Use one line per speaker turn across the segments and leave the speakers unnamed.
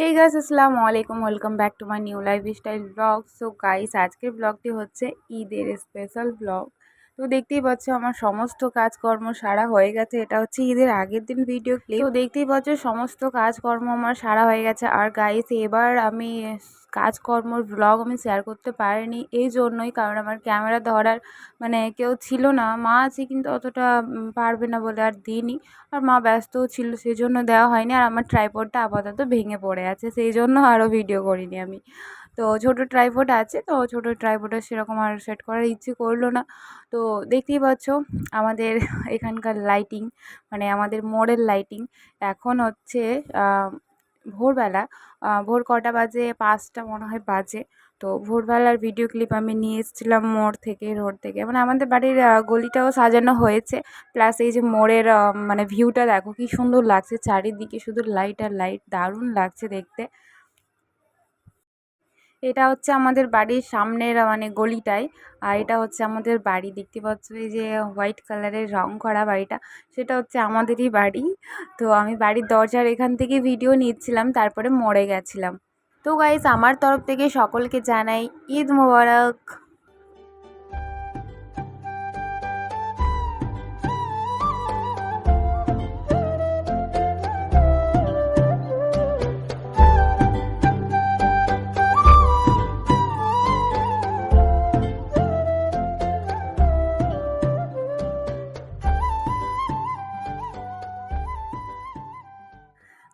Guys আসসালামু আলাইকুম। Welcome back to my new life style blog so guys আজকের ব্লগটি হচ্ছে ঈদের স্পেশাল ব্লগ তো দেখতেই পাচ্ছ আমার সমস্ত কাজকর্ম সারা হয়ে গেছে। এটা হচ্ছে ঈদের আগের দিন ভিডিও ক্লিপ তো দেখতেই পাচ্ছ সমস্ত কাজকর্ম আমার সারা হয়ে গেছে। আর গাইস এবার আমি কাজকর্মর ব্লগ আমি শেয়ার করতে পারিনি এই জন্যই, কারণ আমার ক্যামেরা ধরার মানে কেউ ছিল না। মা আছে কিন্তু অতটা পারবে না বলে আর দিইনি। আর মা ব্যস্তও ছিল সেই জন্য দেওয়া হয়নি। আর আমার ট্রাইপডটা আপাতত ভেঙে পড়ে আছে, সেই জন্য আরও ভিডিও করিনি আমি। তো ছোটো ট্রাইপড আছে, তো ছোটো ট্রাইপডে সেরকম আর সেট করার ইচ্ছে করল না। তো দেখতেই পাচ্ছ, আমাদের এখানকার লাইটিং মানে আমাদের মোড়ের লাইটিং এখন হচ্ছে ভোরবেলা ভোর কটা বাজে? পাঁচটা মনে হয় বাজে। তো ভোরবেলার ভিডিও ক্লিপ আমি নিয়ে এসেছিলাম মোড় থেকে রোড থেকে। মানে আমাদের বাড়ির গলিটাও সাজানো হয়েছে। প্লাস এই যে মোড়ের মানে ভিউটা দেখো, কি সুন্দর লাগছে চারিদিকে। শুধু লাইট আর লাইট দারুণ লাগছে দেখতে। এটা হচ্ছে আমাদের বাড়ির সামনের মানে গলিটায়। আর এটা হচ্ছে আমাদের বাড়ি, দেখতে পাচ্ছ এই যে হোয়াইট কালারের রং করা বাড়িটা। সেটা হচ্ছে আমাদেরই বাড়ি। তো আমি বাড়ির দরজার এখান থেকে ভিডিও নিচ্ছিলাম, তারপরে মরে গেছিলাম। তো গাইজ আমার তরফ থেকে সকলকে জানাই ঈদ মোবারক।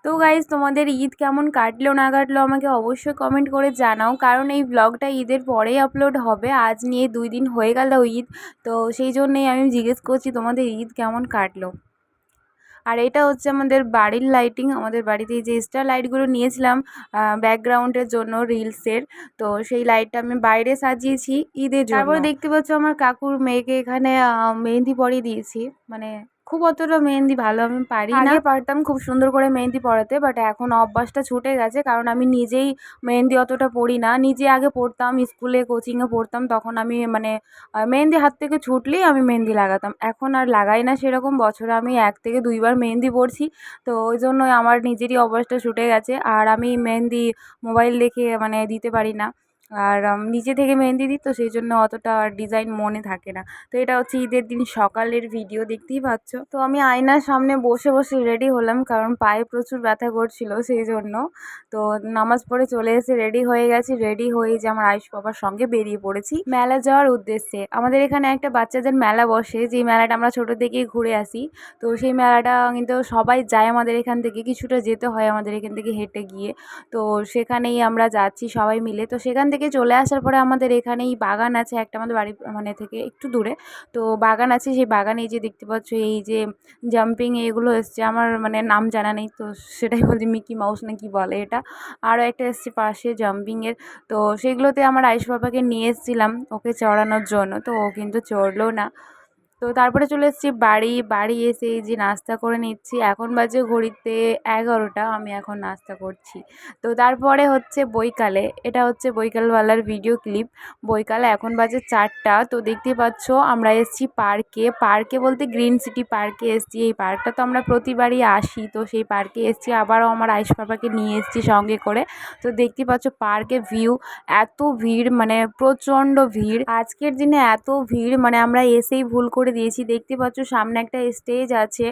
তো গাইজ তোমাদের ঈদ কেমন কাটলো না কাটলো আমাকে অবশ্যই কমেন্ট করে জানাও। কারণ এই ব্লগটা ঈদের পরেই আপলোড হবে। আজ নিয়ে দুই দিন হয়ে গেল ঈদ। তো সেই জন্যেই আমি জিজ্ঞেস করছি, তোমাদের ঈদ কেমন কাটলো? আর এটা হচ্ছে আমাদের বাড়ির লাইটিং আমাদের বাড়িতে যে স্টার লাইটগুলো নিয়েছিলাম ব্যাকগ্রাউন্ডের জন্য রিলসের তো সেই লাইটটা আমি বাইরে সাজিয়েছি ঈদের তারপরে দেখতে পাচ্ছ আমার কাকুর মেয়েকে এখানে মেহেন্দি পরিয়ে দিয়েছি। মানে খুব অতটা মেহেন্দি ভালো আমি পারি না পারতাম খুব সুন্দর করে মেহেন্দি পড়াতে বাট এখন অভ্যাসটা ছুটে গেছে, কারণ আমি নিজেই মেহেন্দি অতটা পড়ি না নিজে আগে পড়তাম স্কুলে কোচিংয়ে পড়তাম তখন আমি মানে মেহেন্দি হাত থেকে ছুটলেই আমি মেহেন্দি লাগাতাম। এখন আর লাগাই না সেরকম, বছরে আমি এক থেকে দুইবার মেহেন্দি পড়ছি তো ওই জন্যই আমার নিজেরই অভ্যাসটা ছুটে গেছে, আর আমি মেহেন্দি মোবাইল দেখে মানে দিতে পারি না আর নিজে থেকে মেহেন্দি দিই তো সেই জন্য অতটা আর ডিজাইন মনে থাকে না। তো এটা হচ্ছে ঈদের দিন সকালের ভিডিও দেখতেই পাচ্ছ। তো আমি আয়নার সামনে বসে বসে রেডি হলাম কারণ পায়ে প্রচুর ব্যথা করছিল সেই জন্য। তো নামাজ পড়ে চলে এসে রেডি হয়ে গেছি। রেডি হয়ে যে আমার আয়ুষ বাবার সঙ্গে বেরিয়ে পড়েছি মেলা যাওয়ার উদ্দেশ্যে। আমাদের এখানে একটা বাচ্চাদের মেলা বসে, যেই মেলাটা আমরা ছোটো থেকেই ঘুরে আসি। তো সেই মেলাটা কিন্তু সবাই যায় আমাদের এখান থেকে, কিছুটা যেতে হয় আমাদের এখান থেকে হেঁটে গিয়ে। তো সেখানেই আমরা যাচ্ছি সবাই মিলে। তো সেখান থেকে চলে আসার পরে আমাদের এখানেই বাগান আছে, একটা আমাদের বাড়ি মানে থেকে একটু দূরে। তো বাগান আছে, সেই বাগানে এই যে দেখতে পাচ্ছ, এই যে জাম্পিং এগুলো এসছে, আমার মানে নাম জানা নেই, তো সেটাই বলছি মিকি মাউস না কি বলে এটা। আরও একটা এসছে পাশে জাম্পিংয়ের তো সেগুলোতে আমার আয়ুষ বাবাকে নিয়ে এসেছিলাম ওকে চড়ানোর জন্য, তো ও কিন্তু চড়লো না। তো তারপরে চলে এসেছি বাড়ি। বাড়ি এসে যে নাস্তা করে নিচ্ছি। এখন বাজে ঘড়িতে এগারোটা, আমি এখন নাস্তা করছি। তো তারপরে হচ্ছে বৈকালে। এটা হচ্ছে বৈকালওয়ালার ভিডিও ক্লিপ বৈকালে এখন বাজে চারটা। তো দেখতে পাচ্ছ, আমরা এসেছি পার্কে। পার্কে বলতে গ্রিন সিটি পার্কে এসেছি। এই পার্কটা তো আমরা প্রতিবারই আসি। তো সেই পার্কে এসেছি। আবারও আমার আয়ুষ পাপাকে নিয়ে এসেছি সঙ্গে করে। তো দেখতে পাচ্ছ পার্কে ভিউ এত ভিড় মানে প্রচণ্ড ভিড়। আজকের দিনে এত ভিড় মানে আমরা এসেই ভুল করে করে দিয়েছি। দেখতে পাচ্ছ সামনে একটা স্টেজ আছে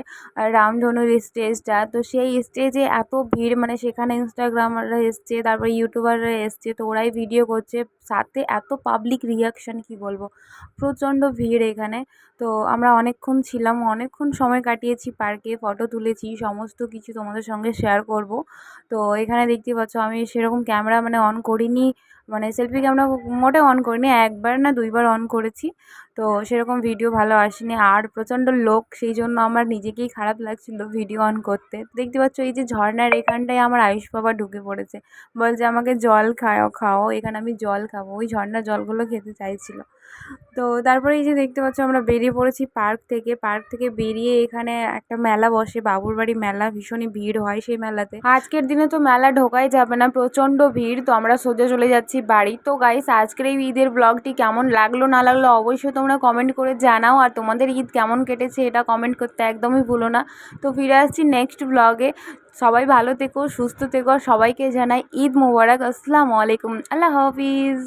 রামধনুর স্টেজটা তো সেই স্টেজে এত ভিড় মানে সেখানে ইনস্টাগ্রামাররা এসছে, তারপরে ইউটিউবাররা এসছে, তো ওরাই ভিডিও করছে। সাথে এত পাবলিক রিয়াকশান কি বলব? প্রচণ্ড ভিড় এখানে। তো আমরা অনেকক্ষণ ছিলাম, অনেকক্ষণ সময় কাটিয়েছি পার্কে ফটো তুলেছি, সমস্ত কিছু তোমাদের সঙ্গে শেয়ার করব। তো এখানে দেখতে পাচ্ছ আমি সেরকম ক্যামেরা মানে অন করিনি। মানে সেলফি ক্যামেরা মোটে অন করিনি, একবার না দুইবার অন করেছি। তো সেরকম ভিডিও ভালো আসেনি, আর প্রচণ্ড লোক, সেই জন্য আমার নিজেকেই খারাপ লাগছিল ভিডিও অন করতে। দেখতে পাচ্ছ, এই যে ঝর্নার এখানটায় আমার আয়ুষ বাবা ঢুকে পড়েছে। বলছে, আমাকে জল খাও খাও, এখানে আমি জল খাব। ওই ঝর্নার জলগুলো খেতে চাইছিল। তো তারপরে এই যে দেখতে পাচ্ছ, আমরা বেরিয়ে পড়েছি পার্ক থেকে। পার্ক থেকে বেরিয়ে এখানে একটা মেলা বসে বাবুর বাড়ি মেলা, ভীষণই ভিড় হয় সেই মেলাতে। আজকের দিনে তো মেলা ঢোকাই যাবে না, প্রচণ্ড ভিড়। তো আমরা সোজা চলে যাচ্ছি যাচ্ছি বাড়ি। তো গাইস আজকের এই ঈদের ব্লগটি কেমন লাগল না লাগল অবশ্যই তোমরা কমেন্ট করে জানাও। আর তোমাদের ঈদ কেমন কেটেছে এটা কমেন্ট করতে একদমই ভুলো না। তো ফিরে আসছি নেক্সট ব্লগে সবাই ভালো থেকো, সুস্থ থেকো। সবাইকে জানাই ঈদ মোবারক। আসসালামু আলাইকুম। আল্লাহ হাফিজ।